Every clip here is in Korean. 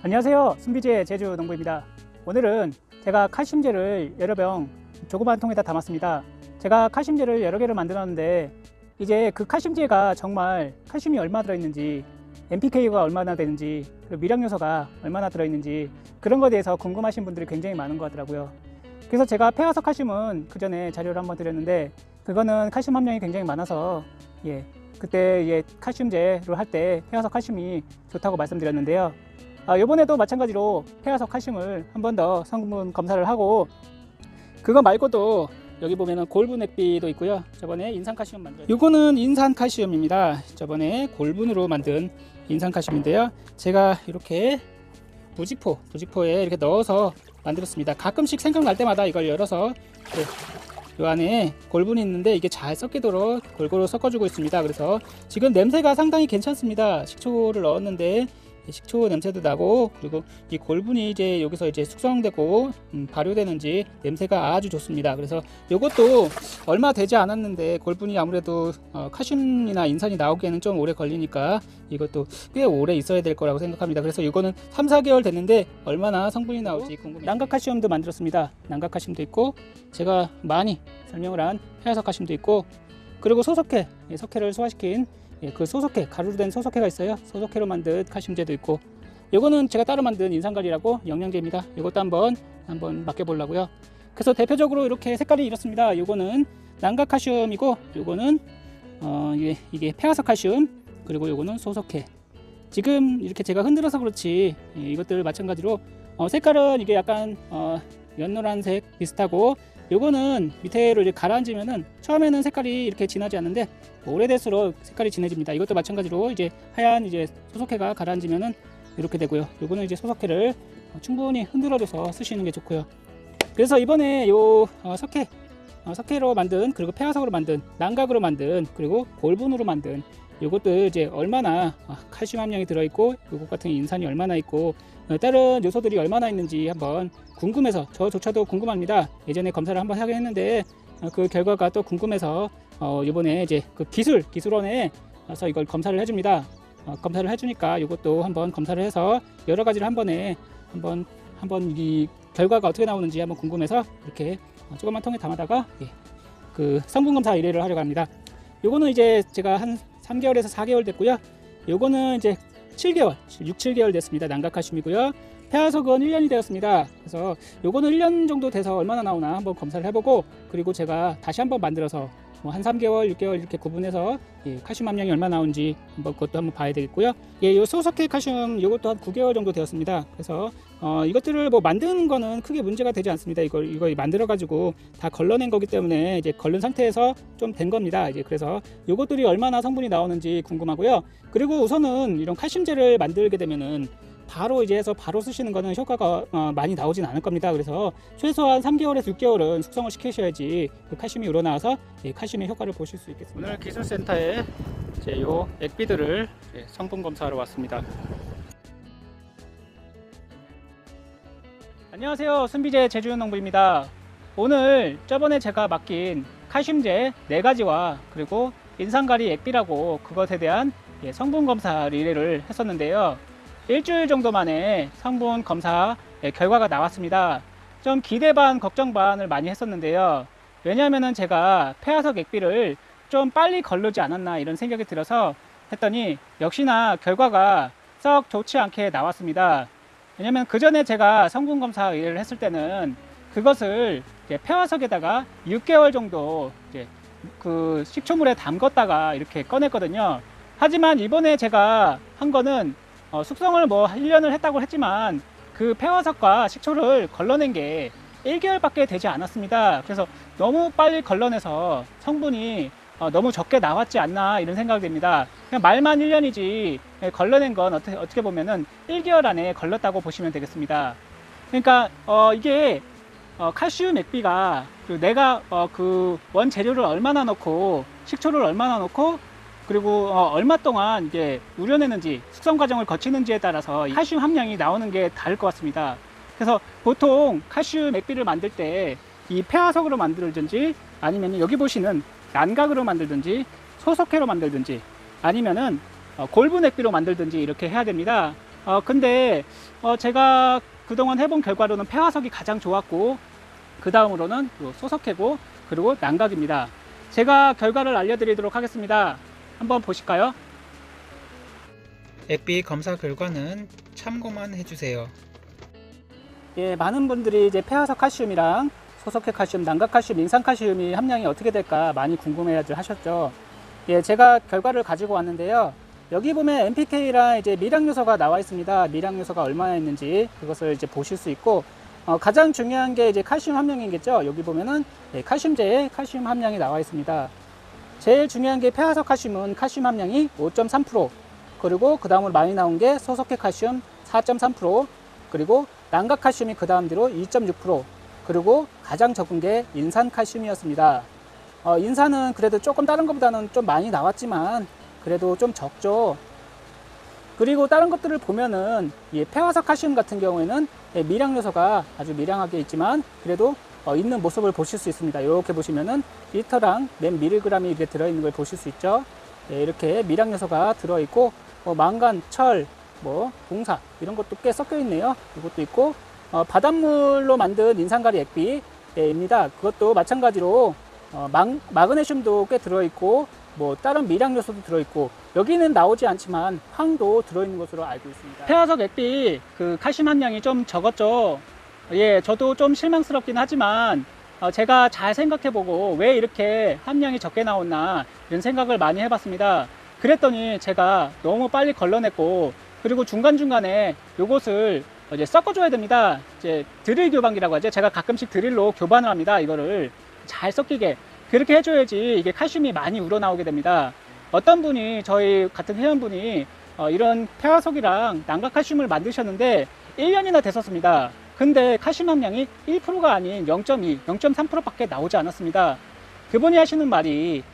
안녕하세요. 순비제 제주 농부입니다. 오늘은 제가 칼슘제를 여러 병 조그만 통에다 담았습니다. 제가 칼슘제를 여러 개를 만들었는데 이제 그 칼슘제가 정말 칼슘이 얼마 들어있는지 NPK가 얼마나 되는지 그리고 미량 요소가 얼마나 들어있는지 그런 거에 대해서 궁금하신 분들이 굉장히 많은 것 같더라고요. 그래서 제가 폐화석 칼슘은 그 전에 자료를 한번 드렸는데 그거는 칼슘 함량이 굉장히 많아서 예 그때 예 칼슘제로 할때 폐화석 칼슘이 좋다고 말씀드렸는데요. 아, 이번에도 마찬가지로 폐화석 칼슘을 한 번 더 성분 검사를 하고 그거 말고도 여기 보면은 골분 액비도 있고요. 저번에 인산 칼슘 만든 이거는 인산 칼슘입니다. 저번에 골분으로 만든 인산 칼슘인데요. 제가 이렇게 부직포 부직포에 이렇게 넣어서 만들었습니다. 가끔씩 생각날 때마다 이걸 열어서 이 안에 골분이 있는데 이게 잘 섞이도록 골고루 섞어주고 있습니다. 그래서 지금 냄새가 상당히 괜찮습니다. 식초를 넣었는데 이 식초 냄새도 나고 그리고 이 골분이 이제 여기서 이제 숙성되고 음, 발효되는지 냄새가 아주 좋습니다. 그래서 이것도 얼마 되지 않았는데 골분이 아무래도 어, 칼슘이나 인산이 나오기에는 좀 오래 걸리니까 이것도 꽤 오래 있어야 될 거라고 생각합니다. 그래서 이거는 3, 4개월 됐는데 얼마나 성분이 나올지 궁금해요. 난각칼슘도 만들었습니다. 난각칼슘도 있고 제가 많이 설명을 한 칼슘도 있고 그리고 소석회, 예, 석회를 소화시킨 예, 그 소석회, 가루로 된 소석회가 있어요. 소석회로 만든 칼슘제도 있고 요거는 제가 따로 만든 인산가리라고 영양제입니다. 이것도 한번 한번 맡겨보려고요. 그래서 대표적으로 이렇게 색깔이 이렇습니다. 요거는 난각칼슘이고 요거는 어, 이게, 이게 폐화석 칼슘 그리고 요거는 소석회 지금 이렇게 제가 흔들어서 그렇지 예, 이것들 마찬가지로 어, 색깔은 이게 약간 어, 연노란색 비슷하고 요거는 밑에로 이제 가라앉으면은 처음에는 색깔이 이렇게 진하지 않는데 오래될수록 색깔이 진해집니다. 이것도 마찬가지로 이제 하얀 이제 소석회가 가라앉으면은 이렇게 되고요. 요거는 이제 어, 충분히 흔들어줘서 쓰시는 게 좋고요. 그래서 이번에 요 어, 석회 어, 석회로 만든 그리고 폐화석으로 만든 난각으로 만든 그리고 골분으로 만든 요것도 이제 얼마나 어, 칼슘 함량이 들어있고 요것 같은 인산이 얼마나 있고 어, 다른 요소들이 얼마나 있는지 한번 궁금해서 저조차도 궁금합니다. 예전에 검사를 한번 하긴 했는데 어, 그 결과가 또 궁금해서 어, 이번에 이제 그 기술 기술원에 가서 이걸 검사를 해줍니다. 어, 검사를 해주니까 이것도 한번 검사를 해서 여러 가지를 한 번에 한번 한번 이 결과가 어떻게 나오는지 한번 궁금해서 이렇게 어, 조그만 통에 담아다가 예, 그 성분 검사 의뢰를 하려고 합니다. 요거는 이제 제가 한 3개월에서 4개월 됐고요. 요거는 이제 7개월, 6, 7개월 됐습니다. 난각칼슘이고요. 폐화석은 1년이 되었습니다. 그래서 요거는 1년 정도 돼서 얼마나 나오나 한번 검사를 해보고 그리고 제가 다시 한번 만들어서 뭐 한 3개월, 6개월 이렇게 구분해서 예, 칼슘 함량이 얼마 나오는지 한번 그것도 한번 봐야 되겠고요. 예, 요 소석회 칼슘 요것도 한 9개월 정도 되었습니다. 그래서 어, 이것들을 뭐 만드는 거는 크게 문제가 되지 않습니다. 이걸 이거 만들어 가지고 다 걸러낸 거기 때문에 이제 걸른 상태에서 좀 된 겁니다. 이제 그래서 요것들이 얼마나 성분이 나오는지 궁금하고요. 그리고 우선은 이런 칼슘제를 만들게 되면은 바로 이제 해서 바로 쓰시는 거는 효과가 어, 많이 나오진 않을 겁니다. 그래서 최소한 3개월에서 6개월은 숙성을 시키셔야지 그 칼슘이 우러나와서 예, 칼슘의 효과를 보실 수 있겠습니다. 오늘 기술센터에 이제 요 액비들을 예, 성분 검사하러 왔습니다. 안녕하세요. 순비제 제주농부입니다. 오늘 저번에 제가 맡긴 칼슘제 4가지와 그리고 인산가리 액비라고 그것에 대한 예, 성분 검사 리레를 했었는데요. 일주일 정도 만에 성분 검사 예, 결과가 나왔습니다. 좀 기대 반 걱정 반을 많이 했었는데요. 왜냐하면 제가 폐화석 액비를 좀 빨리 걸르지 않았나 이런 생각이 들어서 했더니 역시나 결과가 썩 좋지 않게 나왔습니다. 왜냐면 그 전에 제가 성분 검사 의뢰를 했을 때는 그것을 폐화석에다가 6개월 정도 그 식초물에 담갔다가 이렇게 꺼냈거든요. 하지만 이번에 제가 한 거는 어, 숙성을 뭐 1년을 했다고 했지만 그 폐화석과 식초를 걸러낸 게 1개월밖에 되지 않았습니다. 그래서 너무 빨리 걸러내서 성분이 어, 너무 적게 나왔지 않나 이런 생각이 듭니다. 그냥 말만 1년이지 예, 걸러낸 건 어떻게, 어떻게 보면은 1개월 안에 걸렀다고 보시면 되겠습니다. 그러니까 어, 이게 어, 칼슘 액비가 그 내가 어, 그 원재료를 얼마나 넣고 식초를 얼마나 넣고 그리고 어, 얼마 동안 이제 우려내는지 숙성 과정을 거치는지에 따라서 이 칼슘 함량이 나오는 게 다를 것 같습니다. 그래서 보통 칼슘 액비를 만들 때 이 폐화석으로 만들든지 아니면 여기 보시는 난각으로 만들든지 소석회로 만들든지 아니면은 어, 골분 액비로 만들든지 이렇게 해야 됩니다. 어, 근데 어, 제가 그동안 해본 결과로는 폐화석이 가장 좋았고 그 다음으로는 소석해고 그리고 난각입니다. 제가 결과를 알려드리도록 하겠습니다. 한번 보실까요? 액비 검사 결과는 참고만 해주세요. 예, 많은 분들이 이제 폐화석 칼슘이랑 소석해 칼슘, 난각 칼슘, 인산 칼슘이 함량이 어떻게 될까 많이 궁금해 하셨죠. 예, 제가 결과를 가지고 왔는데요. 여기 보면 NPK랑 이제 미량 요소가 나와 있습니다. 미량 요소가 얼마나 있는지 그것을 이제 보실 수 있고 어, 가장 중요한 게 이제 칼슘 함량이겠죠. 여기 보면은 예, 칼슘제에 칼슘 함량이 나와 있습니다. 제일 중요한 게 폐화석 칼슘은 칼슘 함량이 5.3% 그리고 그 다음으로 많이 나온 게 소석해 칼슘 4.3% 그리고 난각 칼슘이 그 다음 뒤로 2.6% 그리고 가장 적은 게 인산 칼슘이었습니다. 어, 인산은 그래도 조금 다른 것보다는 좀 많이 나왔지만 그래도 좀 적죠. 그리고 다른 것들을 보면은 이 폐화석 칼슘 같은 경우에는 예, 미량 요소가 아주 미량하게 있지만 그래도 어, 있는 모습을 보실 수 있습니다. 이렇게 보시면은 리터랑 몇 미리그램이 이렇게 들어있는 걸 보실 수 있죠. 예, 이렇게 미량 요소가 들어있고 뭐 망간, 철, 뭐 동사 이런 것도 꽤 섞여 있네요. 이것도 있고 어, 바닷물로 만든 인산가리 액비입니다. 그것도 마찬가지로 어, 망, 마그네슘도 꽤 들어있고 뭐 다른 미량 요소도 들어있고 여기는 나오지 않지만 황도 들어있는 것으로 알고 있습니다. 폐화석 액비 그 칼슘 함량이 좀 적었죠. 예, 저도 좀 실망스럽긴 하지만 어, 제가 잘 생각해보고 왜 이렇게 함량이 적게 나왔나 이런 생각을 많이 해봤습니다. 그랬더니 제가 너무 빨리 걸러냈고 그리고 중간중간에 요것을 이제 섞어줘야 됩니다. 이제 드릴 교반기라고 하죠. 제가 가끔씩 드릴로 교반을 합니다. 이거를 잘 섞이게 그렇게 해줘야지 이게 칼슘이 많이 우러나오게 됩니다. 어떤 분이 저희 같은 회원분이 어, 이런 폐화석이랑 난각칼슘을 만드셨는데 1년이나 됐었습니다. 근데 칼슘 함량이 1%가 아닌 0.2, 0.3%밖에 나오지 않았습니다. 그분이 하시는 말이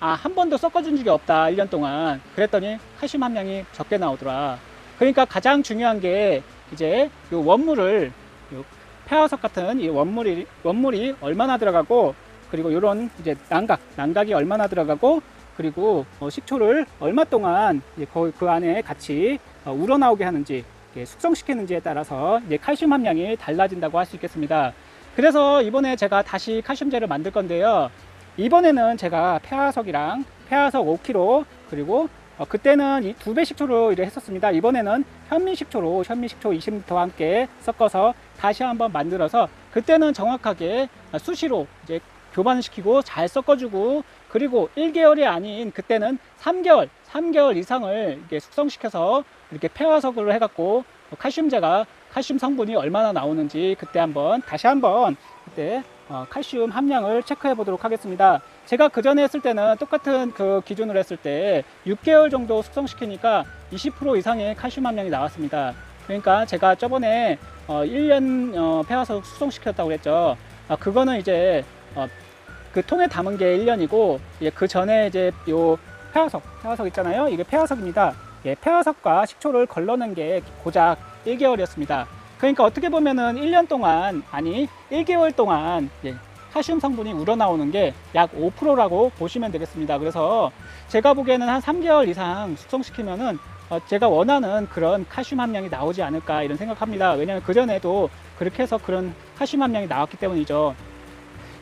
아, 한 번도 섞어준 적이 없다, 1년 동안. 그랬더니 칼슘 함량이 적게 나오더라. 그러니까 가장 중요한 게 이제 요 원물을 요 폐화석 같은 이 원물이 원물이 얼마나 들어가고 그리고 이런 이제 난각 난각이 얼마나 들어가고 그리고 어, 식초를 얼마 동안 그, 그 안에 같이 어, 우러나오게 하는지 숙성시키는지에 따라서 이제 칼슘 함량이 달라진다고 할 수 있겠습니다. 그래서 이번에 제가 다시 칼슘제를 만들 건데요. 이번에는 제가 폐화석이랑 폐화석 5kg 그리고 어, 그때는 이 두 배 식초로 일을 했었습니다. 이번에는 현미 식초로 현미 식초 20리터와 함께 섞어서 다시 한번 만들어서 그때는 정확하게 수시로 이제 교반시키고 잘 섞어주고 그리고 1개월이 아닌 그때는 3개월 3개월 이상을 이렇게 숙성시켜서 이렇게 폐화석으로 해갖고 칼슘제가 칼슘 성분이 얼마나 나오는지 그때 한번 다시 한번 그때 어, 칼슘 함량을 체크해 보도록 하겠습니다. 제가 그 전에 했을 때는 똑같은 그 기준으로 했을 때 6개월 정도 숙성시키니까 20% 이상의 칼슘 함량이 나왔습니다. 그러니까 제가 저번에 어, 1년 어, 폐화석 숙성시켰다고 그랬죠. 아, 그거는 이제 어, 그 통에 담은 게 1년이고 예, 그 전에 이제 요 폐화석, 폐화석 있잖아요. 이게 폐화석입니다. 예, 폐화석과 식초를 걸러낸 게 고작 1개월이었습니다. 그러니까 어떻게 보면은 1년 동안 아니 1개월 동안 예, 칼슘 성분이 우러나오는 게 약 5%라고 보시면 되겠습니다. 그래서 제가 보기에는 한 3개월 이상 숙성시키면은 어, 제가 원하는 그런 칼슘 함량이 나오지 않을까 이런 생각합니다. 왜냐하면 그 전에도 그렇게 해서 그런 칼슘 함량이 나왔기 때문이죠.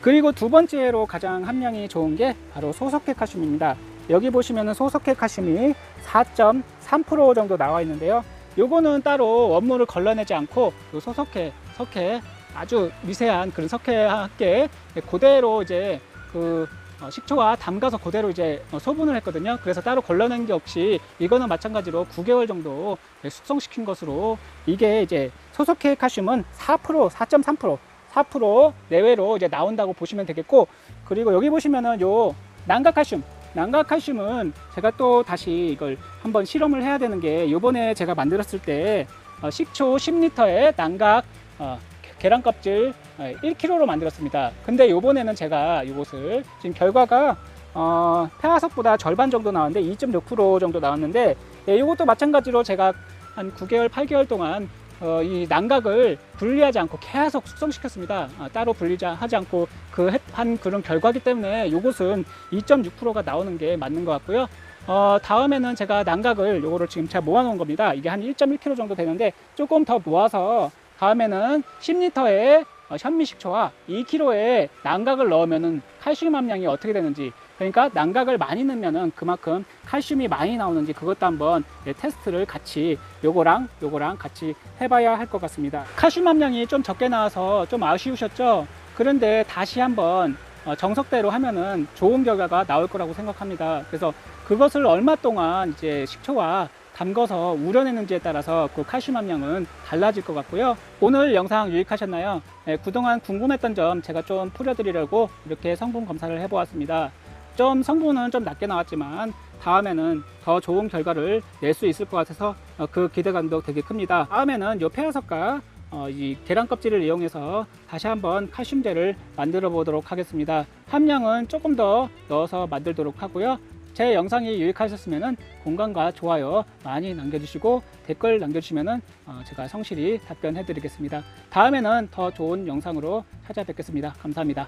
그리고 두 번째로 가장 함량이 좋은 게 바로 소석해 칼슘입니다. 여기 보시면은 소석해 칼슘이 4.3% 정도 나와 있는데요. 요거는 따로 원물을 걸러내지 않고 요 소석해, 석회 아주 미세한 그런 석회와 함께 그대로 이제 그 어, 식초와 담가서 그대로 이제 어, 소분을 했거든요. 그래서 따로 걸러낸 게 없이 이거는 마찬가지로 9개월 정도 숙성시킨 것으로 이게 이제 소석해 칼슘은 4%, 4.3% 4% 내외로 이제 나온다고 보시면 되겠고 그리고 여기 보시면은 요 난각칼슘 난각칼슘은 제가 또 다시 이걸 한번 실험을 해야 되는 게 요번에 제가 만들었을 때 어, 식초 10리터에 난각 어, 계란 껍질 1kg로 만들었습니다. 근데 요번에는 제가 이것을 지금 결과가 어, 폐화석보다 절반 정도 나왔는데 2.6% 정도 나왔는데 예, 이것도 마찬가지로 제가 한 9개월, 8개월 동안 어, 이 난각을 분리하지 않고 계속 숙성시켰습니다. 아, 따로 분리하지 않고 그 한 그런 결과기 때문에 이것은 2.6%가 나오는 게 맞는 것 같고요. 어, 다음에는 제가 난각을 요거를 지금 제가 모아놓은 겁니다. 이게 한 1.1kg 정도 되는데 조금 더 모아서 다음에는 10리터의 어, 현미식초와 2kg의 난각을 넣으면은 칼슘 함량이 어떻게 되는지 그러니까 난각을 많이 넣으면은 그만큼 칼슘이 많이 나오는지 그것도 한번 예, 테스트를 같이 요거랑 요거랑 같이 해봐야 할 것 같습니다. 칼슘 함량이 좀 적게 나와서 좀 아쉬우셨죠? 그런데 다시 한번 어, 정석대로 하면은 좋은 결과가 나올 거라고 생각합니다. 그래서 그것을 얼마 동안 이제 식초와 담궈서 우려내는지에 따라서 그 칼슘 함량은 달라질 것 같고요. 오늘 영상 유익하셨나요? 네, 그동안 궁금했던 점 제가 좀 풀어드리려고 이렇게 성분 검사를 해보았습니다. 좀 성분은 좀 낮게 나왔지만 다음에는 더 좋은 결과를 낼 수 있을 것 같아서 어, 그 기대감도 되게 큽니다. 다음에는 요 폐화석과 어, 이 계란 껍질을 이용해서 다시 한번 칼슘제를 만들어 보도록 하겠습니다. 함량은 조금 더 넣어서 만들도록 하고요. 제 영상이 유익하셨으면 공감과 좋아요 많이 남겨주시고 댓글 남겨주시면 제가 성실히 답변해 드리겠습니다. 다음에는 더 좋은 영상으로 찾아뵙겠습니다. 감사합니다.